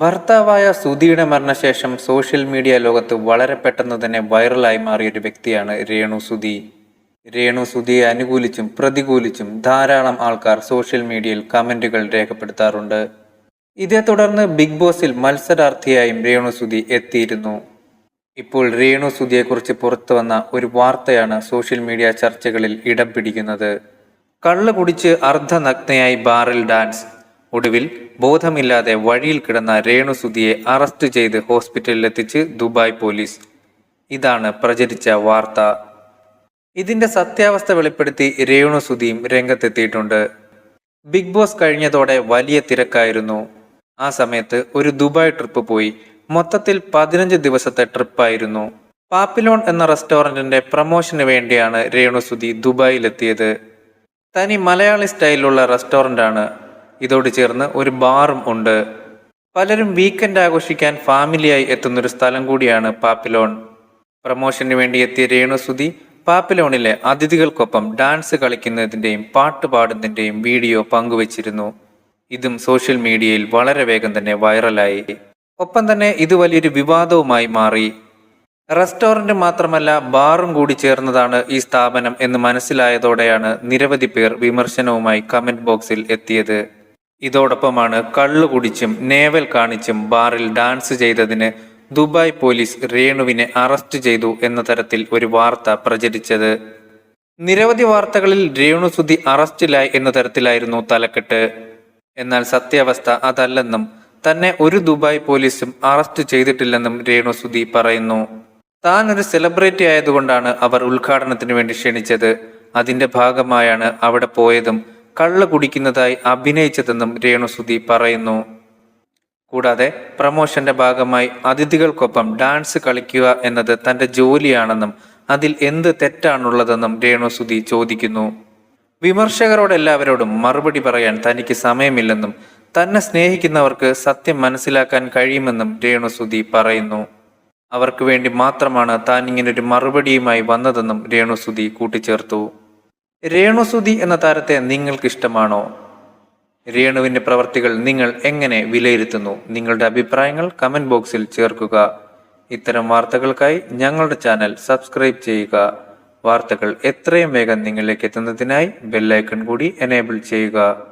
ഭർത്താവായ സുധിയുടെ മരണശേഷം സോഷ്യൽ മീഡിയ ലോകത്ത് വളരെ പെട്ടെന്ന് തന്നെ വൈറലായി മാറിയ ഒരു വ്യക്തിയാണ് രേണു സുധി. രേണു സുധിയെ അനുകൂലിച്ചും പ്രതികൂലിച്ചും ധാരാളം ആൾക്കാർ സോഷ്യൽ മീഡിയയിൽ കമന്റുകൾ രേഖപ്പെടുത്താറുണ്ട്. ഇതേ തുടർന്ന് ബിഗ് ബോസിൽ മത്സരാർത്ഥിയായും രേണു സുധി എത്തിയിരുന്നു. ഇപ്പോൾ രേണു സുധിയെക്കുറിച്ച് പുറത്തു വന്ന ഒരു വാർത്തയാണ് സോഷ്യൽ മീഡിയ ചർച്ചകളിൽ ഇടം പിടിക്കുന്നത്. കള്ളു കുടിച്ച് അർദ്ധനഗ്നയായി ബാറിൽ ഡാൻസ്. ഒടുവിൽ ബോധമില്ലാതെ വഴിയിൽ കിടന്ന രേണു സുധിയെ അറസ്റ്റ് ചെയ്ത് ഹോസ്പിറ്റലിലെത്തിച്ച് ദുബായ് പോലീസ്. ഇതാണ് പ്രചരിച്ച വാർത്ത. ഇതിന്റെ സത്യാവസ്ഥ വെളിപ്പെടുത്തി രേണു സുധിയും രംഗത്തെത്തിയിട്ടുണ്ട്. ബിഗ് ബോസ് കഴിഞ്ഞതോടെ വലിയ തിരക്കായിരുന്നു. ആ സമയത്ത് ഒരു ദുബായ് ട്രിപ്പ് പോയി. മൊത്തത്തിൽ പതിനഞ്ച് ദിവസത്തെ ട്രിപ്പായിരുന്നു. പാപ്പിലോൺ എന്ന റെസ്റ്റോറന്റിന്റെ പ്രമോഷന് വേണ്ടിയാണ് രേണു സുധി ദുബായിലെത്തിയത്. തനി മലയാളി സ്റ്റൈലുള്ള റെസ്റ്റോറന്റാണ് ഇതോട് ചേർന്ന് ഒരു ബാറും ഉണ്ട്. പലരും വീക്കെൻഡ് ആഘോഷിക്കാൻ ഫാമിലിയായി എത്തുന്നൊരു സ്ഥലം കൂടിയാണ് പാപ്പിലോൺ. പ്രമോഷന് വേണ്ടി എത്തിയ രേണുസുതി പാപ്പിലോണിലെ അതിഥികൾക്കൊപ്പം ഡാൻസ് കളിക്കുന്നതിന്റെയും പാട്ട് പാടുന്നതിന്റെയും വീഡിയോ പങ്കുവച്ചിരുന്നു. ഇതും സോഷ്യൽ മീഡിയയിൽ വളരെ വേഗം തന്നെ വൈറലായി ഒപ്പം തന്നെ ഇത് വലിയൊരു വിവാദവുമായി മാറി. റെസ്റ്റോറന്റ് മാത്രമല്ല ബാറും കൂടി ചേർന്നതാണ് ഈ സ്ഥാപനം എന്ന് മനസ്സിലായതോടെയാണ് നിരവധി പേർ വിമർശനവുമായി കമന്റ് ബോക്സിൽ എത്തിയത്. ഇതോടൊപ്പമാണ് കള്ളു കുടിച്ചും നേവൽ കാണിച്ചും ബാറിൽ ഡാൻസ് ചെയ്തതിന് ദുബായ് പോലീസ് രേണുവിനെ അറസ്റ്റ് ചെയ്തു എന്ന തരത്തിൽ ഒരു വാർത്ത പ്രചരിച്ചത്. നിരവധി വാർത്തകളിൽ രേണു സുധി അറസ്റ്റിലായി എന്ന തരത്തിലായിരുന്നു തലക്കെട്ട്. എന്നാൽ സത്യാവസ്ഥ അതല്ലെന്നും തന്നെ ഒരു ദുബായ് പോലീസും അറസ്റ്റ് ചെയ്തിട്ടില്ലെന്നും രേണു സുധി പറയുന്നു. താൻ ഒരു സെലിബ്രിറ്റി ആയതുകൊണ്ടാണ് അവർ ഉദ്ഘാടനത്തിന് വേണ്ടി ക്ഷണിച്ചത്. അതിന്റെ ഭാഗമായാണ് അവിടെ പോയതും കള്ള് കുടിക്കുന്നതായി അഭിനയിച്ചതെന്നും രേണുസുധി പറയുന്നു. കൂടാതെ പ്രമോഷന്റെ ഭാഗമായി അതിഥികൾക്കൊപ്പം ഡാൻസ് കളിക്കുക എന്നത് തന്റെ ജോലിയാണെന്നും അതിൽ എന്ത് തെറ്റാണുള്ളതെന്നും രേണുസുധി ചോദിക്കുന്നു. വിമർശകരോടെല്ലാവരോടും മറുപടി പറയാൻ തനിക്ക് സമയമില്ലെന്നും തന്നെ സ്നേഹിക്കുന്നവർക്ക് സത്യം മനസ്സിലാക്കാൻ കഴിയുമെന്നും രേണുസുധി പറയുന്നു. അവർക്ക് വേണ്ടി മാത്രമാണ് താൻ ഇങ്ങനൊരു മറുപടിയുമായി വന്നതെന്നും രേണുസുധി കൂട്ടിച്ചേർത്തു. രേണു സുധി എന്ന താരത്തെ നിങ്ങൾക്ക് ഇഷ്ടമാണോ രേണുവിന്റെ പ്രവർത്തികൾ നിങ്ങൾ എങ്ങനെ വിലയിരുത്തുന്നു? നിങ്ങളുടെ അഭിപ്രായങ്ങൾ കമന്റ് ബോക്സിൽ ചേർക്കുക. ഇത്തരം വാർത്തകൾക്കായി ഞങ്ങളുടെ ചാനൽ സബ്സ്ക്രൈബ് ചെയ്യുക. വാർത്തകൾ എത്രയും വേഗം നിങ്ങളിലേക്ക് എത്തുന്നതിനായി ബെല്ലൈക്കൺ കൂടി എനേബിൾ ചെയ്യുക.